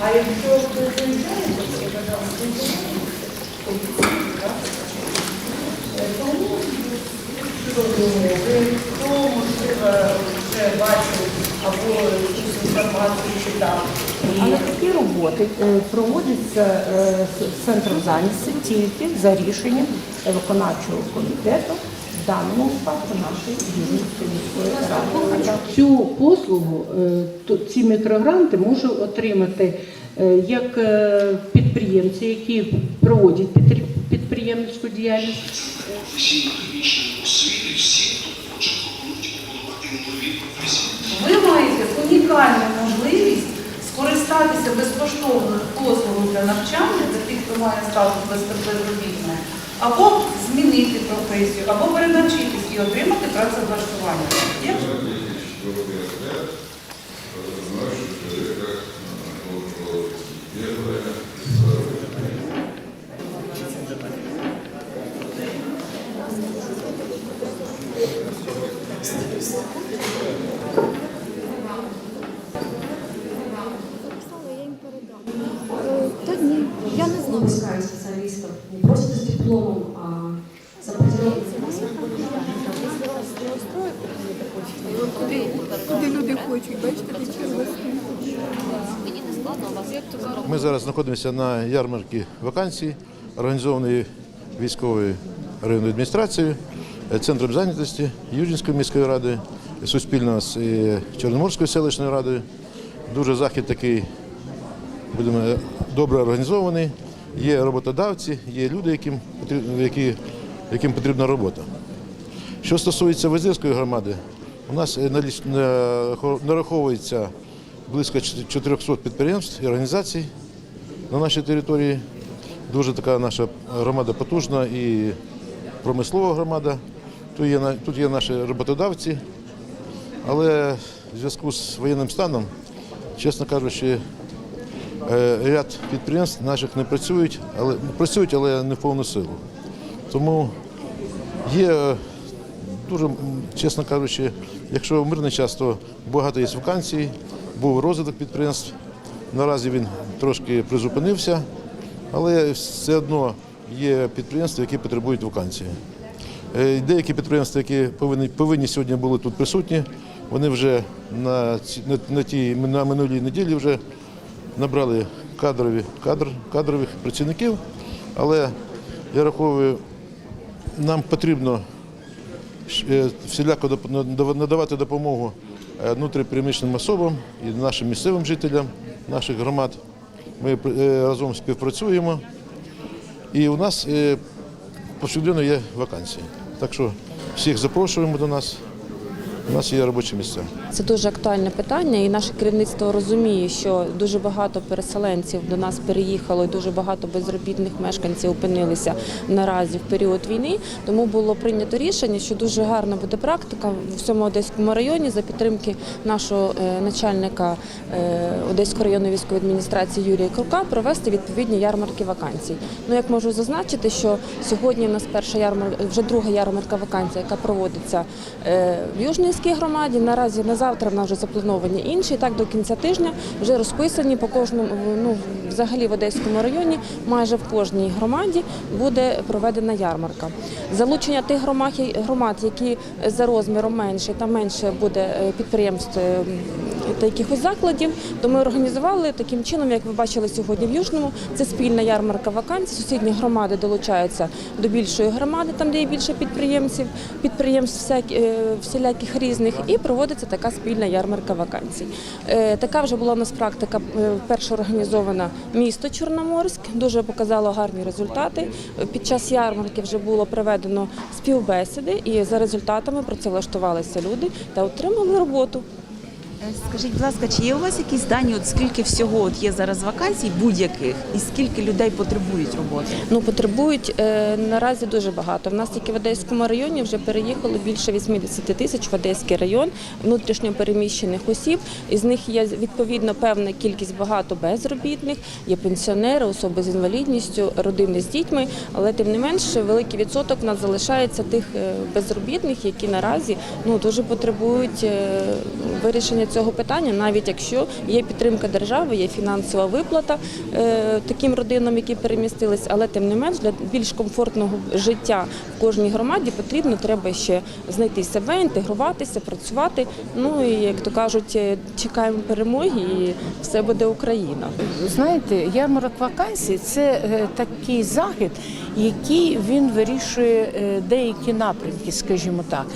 А якщо ви я? Е, хто, можливо, вже бачив або якусь інформацію читав. Але такі роботи е, проводяться е, центром зайнятості тільки за рішенням виконавчого комітету, в даному випадку нашої Южницької міської ради. Цю послугу, е, то- ці мікрогранти може отримати е, як е, підприємці, які проводять підприємницьку діяльність, ви маєте унікальну можливість скористатися безкоштовною послугою для навчання для тих, хто має статус безробітного, або змінити професію, або перенавчитись і отримати працевлаштування. Же? Е, Та ні, я не знаю. выпускаем специалистов не просто с дипломом, а за определенным Куди, куди люди хочуть, бачите, такі Ми зараз знаходимося на ярмарці вакансій, організованої військовою районною адміністрацією, е, центром зайнятості Южинської міської ради, суспільно з е, Чорноморською селищною радою. Дуже захід такий, будемо е, добре організований. Є роботодавці, є люди, яким потрібно, які, яким потрібна робота. Що стосується Визирської громади, у нас нараховується близько 400 підприємств і організацій на нашій території. Дуже така наша громада потужна і промислова громада. Тут є, тут є наші роботодавці, але в зв'язку з воєнним станом, чесно кажучи, е, ряд підприємств наших не працюють, але працюють, але не в повну силу. Тому є е, дуже, чесно кажучи, якщо в мирний час, то багато є вакансій, був розвиток підприємств. Наразі він трошки призупинився, але все одно є підприємства, які потребують вакансії. Е, Деякі підприємства, які повинні, повинні сьогодні були тут присутні, вони вже на, на, на, тій, на минулій неділі вже набрали кадрові, кадр, кадрових працівників, але я рахую, нам потрібно е, всіляко надавати допомогу е, особам і нашим місцевим жителям наших громад. Ми е, разом співпрацюємо. І у нас е, повсюдно є вакансії. Так що всіх запрошуємо до нас. У нас є робочі місця. Це дуже актуальне питання, і наше керівництво розуміє, що дуже багато переселенців до нас переїхало, і дуже багато безробітних мешканців опинилися наразі в період війни. Тому було прийнято рішення, що дуже гарна буде практика в всьому Одеському районі за підтримки нашого е, начальника е, Одеської районної військової адміністрації Юрія Крука провести відповідні ярмарки вакансій. Ну як можу зазначити, що сьогодні у нас перша ярмарка, вже друга ярмарка вакансій, яка проводиться е, в Южненській громаді. Наразі на завтра в нас вже заплановані інші. Так до кінця тижня вже розписані по кожному, ну взагалі в Одеському районі, майже в кожній громаді буде проведена ярмарка. Залучення тих громад, які за розміром менше, та менше буде е, підприємств та якихось закладів, то ми організували таким чином, як ви бачили сьогодні в Южному. Це спільна ярмарка вакансій. Сусідні громади долучаються до більшої громади, там де є більше підприємців, підприємств е, всіляких різних, і проводиться така спільна ярмарка вакансій. Е, Така вже була у нас практика е, вперше організована місто Чорноморськ. Дуже показало гарні результати. Під час ярмарки вже було проведено співбесіди, і за результатами працевлаштувалися люди та отримали роботу. Е, Скажіть, будь ласка, чи є у вас якісь дані, от скільки всього от є зараз вакансій будь-яких, і скільки людей потребують роботи? Ну потребують е, наразі дуже багато. В нас тільки в Одеському районі вже переїхало більше 80 тисяч в Одеський район внутрішньо переміщених осіб. Із них є відповідно певна кількість багато безробітних, є пенсіонери, особи з інвалідністю, родини з дітьми. Але тим не менше, великий відсоток в нас залишається тих е, безробітних, які наразі ну дуже потребують е, вирішення цього питання, навіть якщо є підтримка держави, є фінансова виплата е, таким родинам, які перемістились, але тим не менш для більш комфортного життя в кожній громаді потрібно треба ще знайти себе, інтегруватися, працювати. Ну і як то кажуть, е, чекаємо перемоги, і все буде Україна. Знаєте, ярмарок вакансій це е, такий захід, який він вирішує е, деякі напрямки, скажімо так.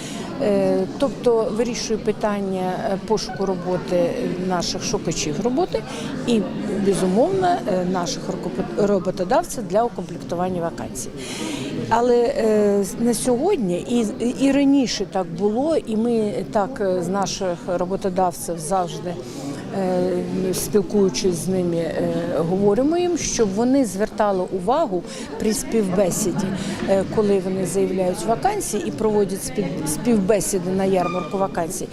Е, Тобто вирішує питання е, пошуку роботи наших шукачів роботи і, безумовно, наших роботодавців для укомплектування вакансій. Але на сьогодні і, і раніше так було, і ми так з наших роботодавців завжди. Е, Спілкуючись з ними, е, говоримо їм, щоб вони звертали увагу при співбесіді, е, коли вони заявляють вакансії і проводять співбесіди на ярмарку вакансій,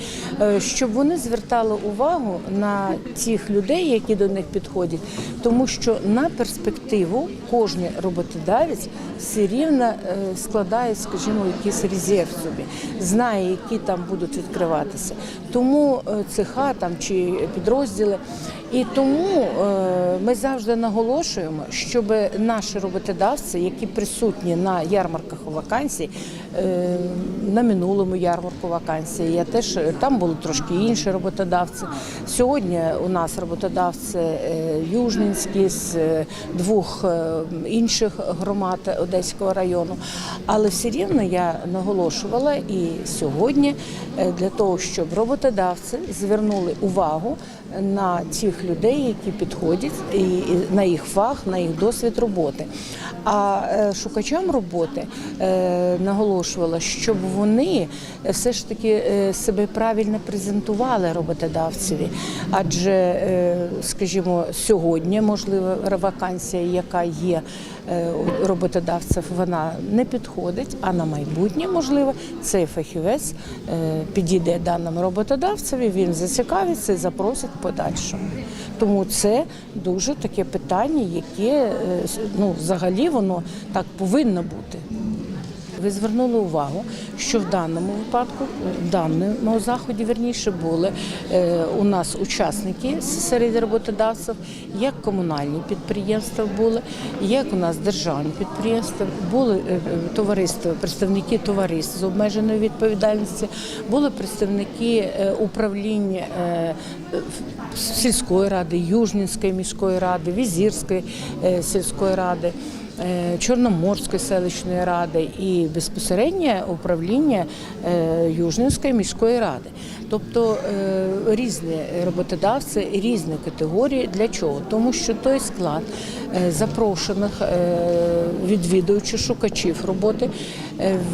щоб вони звертали увагу на тих людей, які до них підходять, тому що на перспективу кожен роботодавець все рівно складає, скажімо, якийсь резерв собі, знає, які там будуть відкриватися. Тому цеха там чи підрозділи. І тому е, ми завжди наголошуємо, щоб наші роботодавці, які присутні на ярмарках вакансій, е, на минулому ярмарку вакансій, я теж там були трошки інші роботодавці. Сьогодні у нас роботодавці е, Южненські з двох інших громад Одеського району. Але все рівно я наголошувала і сьогодні для того, щоб роботодавці звернули увагу на тих людей, які підходять, і на їх фах, на їх досвід роботи. А е, шукачам роботи е, наголошувала, щоб вони все ж таки е, себе правильно презентували роботодавцеві. Адже, е, скажімо, сьогодні можливо вакансія, яка є е, у роботодавців, вона не підходить. А на майбутнє, можливо, цей фахівець е, підійде даному роботодавцеві, він зацікавиться запросить подальшому. Тому це дуже таке питання, яке е, ну, взагалі воно так повинно бути. Ви звернули увагу, що в даному випадку, в даному заході, верніше, були е, у нас учасники серед роботодавців, як комунальні підприємства були, як у нас державні підприємства, були е, е, товариства, представники товариств з обмеженою відповідальністю, були представники е, управління е, е, сільської ради, Южнінської міської ради, Візірської е, сільської ради. е, Чорноморської селищної ради і безпосереднє управління е, Южненської міської ради. Тобто різні роботодавці, різні категорії. Для чого? Тому що той склад запрошених відвідувачів, шукачів роботи,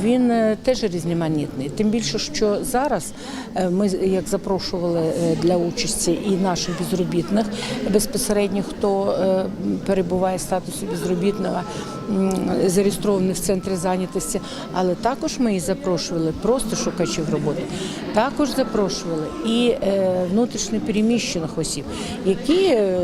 він е, теж різноманітний. Тим більше, що зараз е, ми як запрошували е, для участі і наших безробітних безпосередньо, хто е, перебуває в статусі безробітного, м, зареєстрований в центрі зайнятості, але також ми і запрошували просто шукачів роботи. Також запрошували і е, внутрішньо переміщених осіб, які е,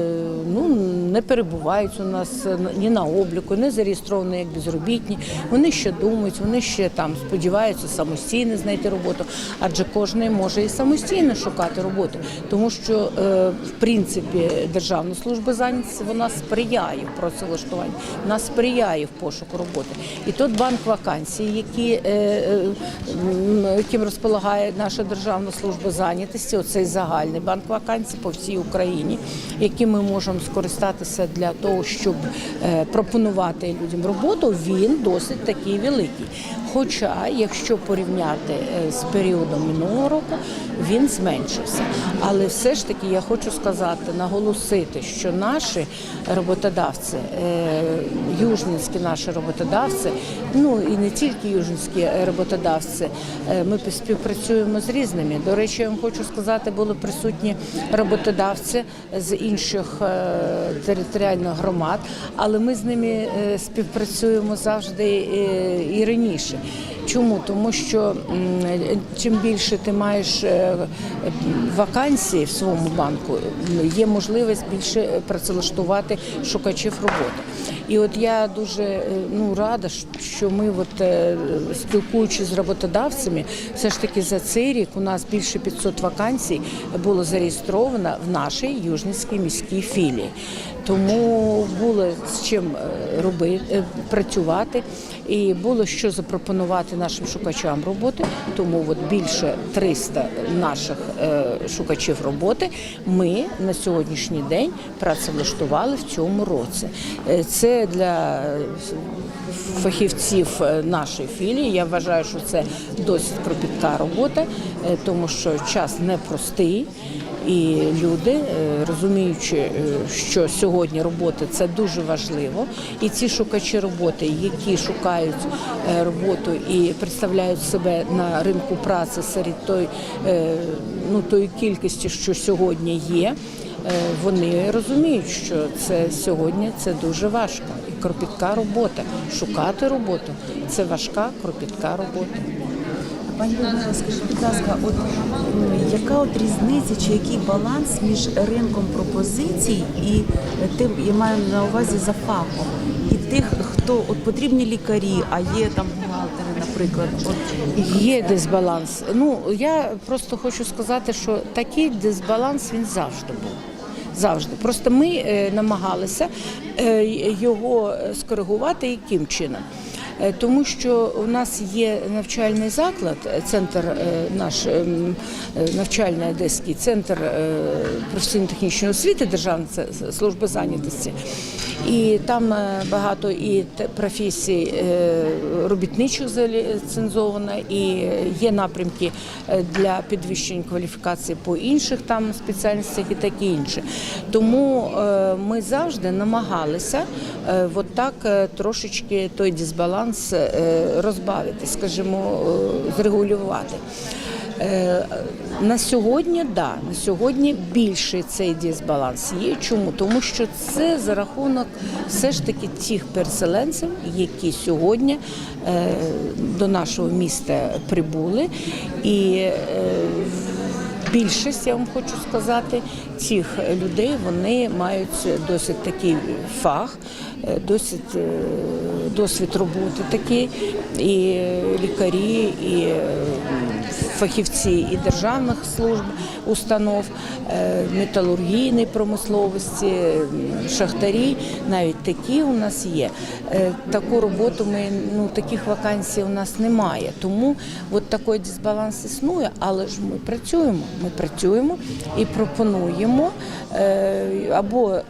ну, не перебувають у нас е, ні на обліку, не зареєстровані як безробітні. Вони ще думають, вони ще там сподіваються самостійно знайти роботу, адже кожен може і самостійно шукати роботу, тому що е, в принципі Державна служба зайнятості вона сприяє в працевлаштуванні, вона сприяє в пошуку роботи. І тут банк вакансій, які, е, яким розполагає наша Державна служба зайнятості, оцей загальний банк вакансій по всій Україні, яким ми можемо скористатися для того, щоб е, пропонувати людям роботу, він досить такий великий. Хоча, якщо порівняти е, з періодом минулого року, він зменшився. Але все ж таки я хочу сказати, наголосити, що наші роботодавці, е, южненські наші роботодавці, ну і не тільки южненські роботодавці, е, ми співпрацюємо з різними. До речі, я вам хочу сказати, були присутні роботодавці з інших територіальних громад, але ми з ними співпрацюємо завжди і раніше. Чому? Тому що чим більше ти маєш е, вакансій в своєму банку, є можливість більше працевлаштувати шукачів роботи. І от я дуже е, ну рада, що ми, от е, спілкуючись з роботодавцями, все ж таки за цей рік у нас більше 500 вакансій було зареєстровано в нашій Южницькій міській філії. Тому було з чим робити, працювати, і було що запропонувати нашим шукачам роботи. Тому от більше 300 наших е, шукачів роботи ми на сьогоднішній день працевлаштували в цьому році. Е, Це для фахівців е, нашої філії. Я вважаю, що це досить кропітка робота, е, тому що час непростий. І люди, е, розуміючи, е, що сьогодні робота це дуже важливо, і ці шукачі роботи, які шукають е, роботу і представляють себе на ринку праці серед той, ну, тої кількості, що сьогодні є, вони розуміють, що це сьогодні це дуже важко. І кропітка робота. Шукати роботу це важка кропітка робота. Пані Людмила, скажіть, будь ласка, от яка от різниця чи який баланс між ринком пропозицій і тим, я маю на увазі за фахом, і тих, хто от потрібні лікарі, а є там бухгалтери, наприклад, от Є дисбаланс. Ну я просто хочу сказати, що такий дисбаланс він завжди був. Завжди. Просто ми е, намагалися е, його скоригувати яким чином. Е, Тому що у нас є навчальний заклад, е, центр е, наш ем, навчальний одеський центр професійно-технічної освіти Державної це- служби зайнятості. І там е, багато і професій е, робітничих заліцензовано, і є напрямки е, для підвищення кваліфікації по інших там спеціальностях і таке інше. Тому ми завжди намагалися от так трошечки той дисбаланс розбавити, скажімо, зрегулювати. На сьогодні да, на сьогодні більший цей дисбаланс є. Чому? Тому що це за рахунок все ж таки тих переселенців, які сьогодні е, до нашого міста прибули, і е, більшість, я вам хочу сказати, цих людей вони мають досить такий фах, е, досить е, досвід роботи такий, і лікарі, і е, фахівці і державних служб, установ, металургійної промисловості, шахтарі, навіть такі у нас є. Таку роботу ми ну таких вакансій у нас немає. Тому от такий дисбаланс існує, але ж ми працюємо. Ми працюємо і пропонуємо е, або е,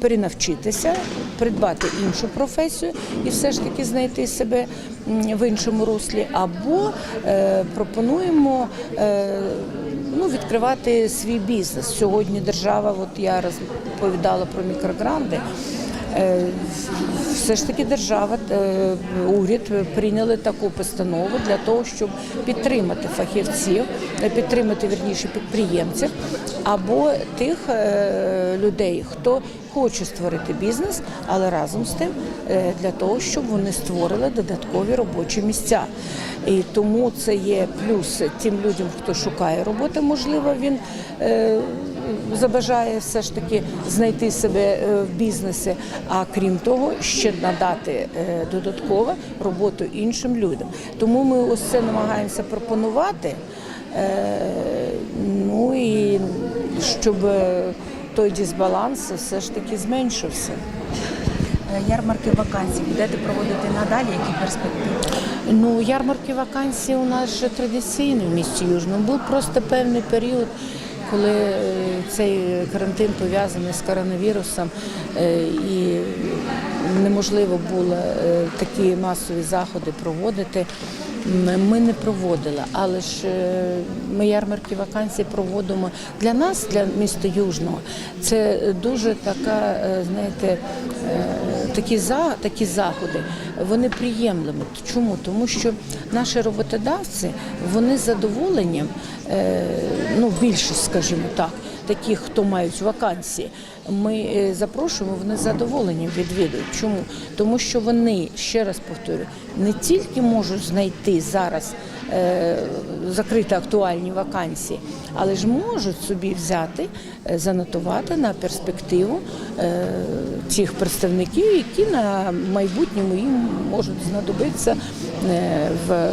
перенавчитися, придбати іншу професію і все ж таки знайти себе в іншому руслі, або е, пропонуємо ну, відкривати свій бізнес. Сьогодні держава, от я розповідала про мікрогранди. Е, Все ж таки держава, е, уряд прийняли таку постанову для того, щоб підтримати фахівців, е, підтримати вірніше підприємців або тих людей, хто хоче створити бізнес, але разом з тим для того, щоб вони створили додаткові робочі місця. І тому це є плюс тим людям, хто шукає роботи, можливо, він. Забажає все ж таки знайти себе е, в бізнесі, а крім того, ще надати е, додатково роботу іншим людям. Тому ми ось це намагаємося пропонувати. е, Ну і щоб той дисбаланс все ж таки зменшився. ярмарки вакансій будете проводити надалі, які перспективи? Ну, ярмарки вакансій у нас вже традиційні в місті Южному. Був просто певний період, коли е, цей карантин пов'язаний з коронавірусом е, і неможливо було е, такі масові заходи проводити. Ми не проводили, але ж е, ми ярмарки вакансій проводимо для нас, для міста Южного. Це дуже така, е, знаєте, е, такі за такі заходи. Вони приємлими. Чому? Тому що наші роботодавці вони з задоволенням, е, ну більшість, скажімо так, таких, хто мають вакансії, ми е, запрошуємо, вони з задоволенням відвідують. Чому? Тому що вони, ще раз повторюю, не тільки можуть знайти зараз е, закрити актуальні вакансії, але ж можуть собі взяти, е, занотувати на перспективу е, цих представників, які на майбутньому їм можуть знадобитися в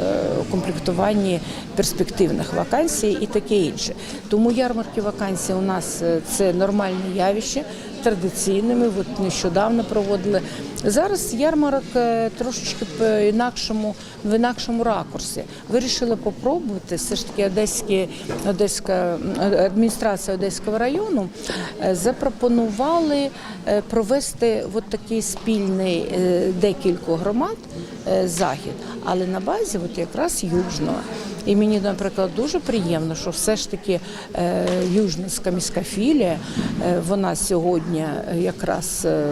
комплектуванні перспективних вакансій і таке інше. Тому ярмарки вакансій у нас е, це нормальне явище. Традиційними, от нещодавно проводили. Зараз ярмарок е, трошечки по інакшому, в інакшому ракурсі. Вирішили попробувати все ж таки Одеські, Одеська е, адміністрація Одеського району е, запропонували е, провести от такий спільний е, декількох громад е, захід, але на базі от якраз Южного. І мені, наприклад, дуже приємно, що все ж таки е, Южницька міська філія, е, вона сьогодні е, якраз е,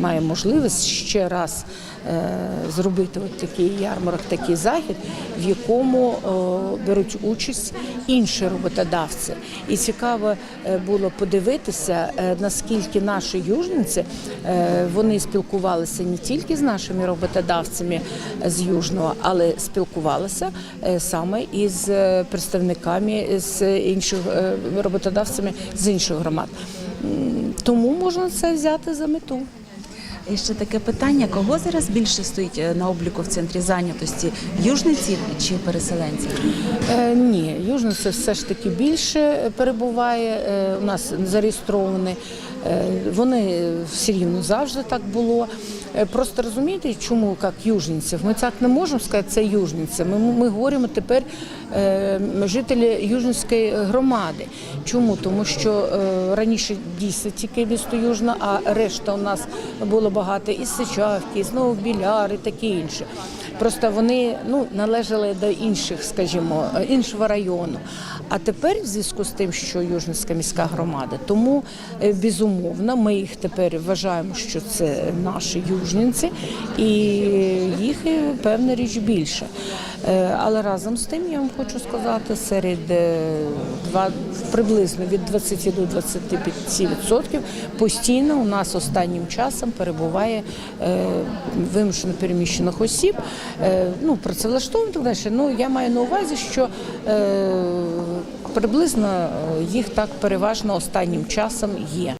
має можливість ще раз е, зробити от такий ярмарок, такий захід, в якому е, беруть участь інші роботодавці. І цікаво е, було подивитися, е, наскільки наші южниці е, вони спілкувалися не тільки з нашими роботодавцями з Южного, але спілкувалися е, саме із е, представниками з інших е, роботодавцями з інших громад. Тому можна це взяти за мету. І ще таке питання: кого зараз більше стоїть е, на обліку в центрі зайнятості? Южниці чи переселенці? Е, ні, Южно все ж таки більше перебуває. Е, у нас зареєстровані. Е, вони все рівно завжди так було. Е, Просто розумієте, чому як южниців? Ми так не можемо сказати, це южниця. Ми, ми говоримо тепер е, жителі Южницької громади. Чому? Тому що е, раніше дійсно тільки місто Южна, а решта у нас було багато із Сичавки, із Новобіляр і таке інше. Просто вони ну, належали до інших, скажімо, е, іншого району. А тепер, в зв'язку з тим, що Южницька міська громада, тому е, безумовно ми їх тепер вважаємо, що це наші южниці, і їх е, певна річ більше. Е, Але разом з тим я вам хочу сказати, серед приблизно від 20 до 25% постійно у нас останнім часом перебуває вимушено переміщених осіб, ну працевлаштованих і так далі. Ну я маю на увазі, що приблизно е, їх так переважно останнім часом є.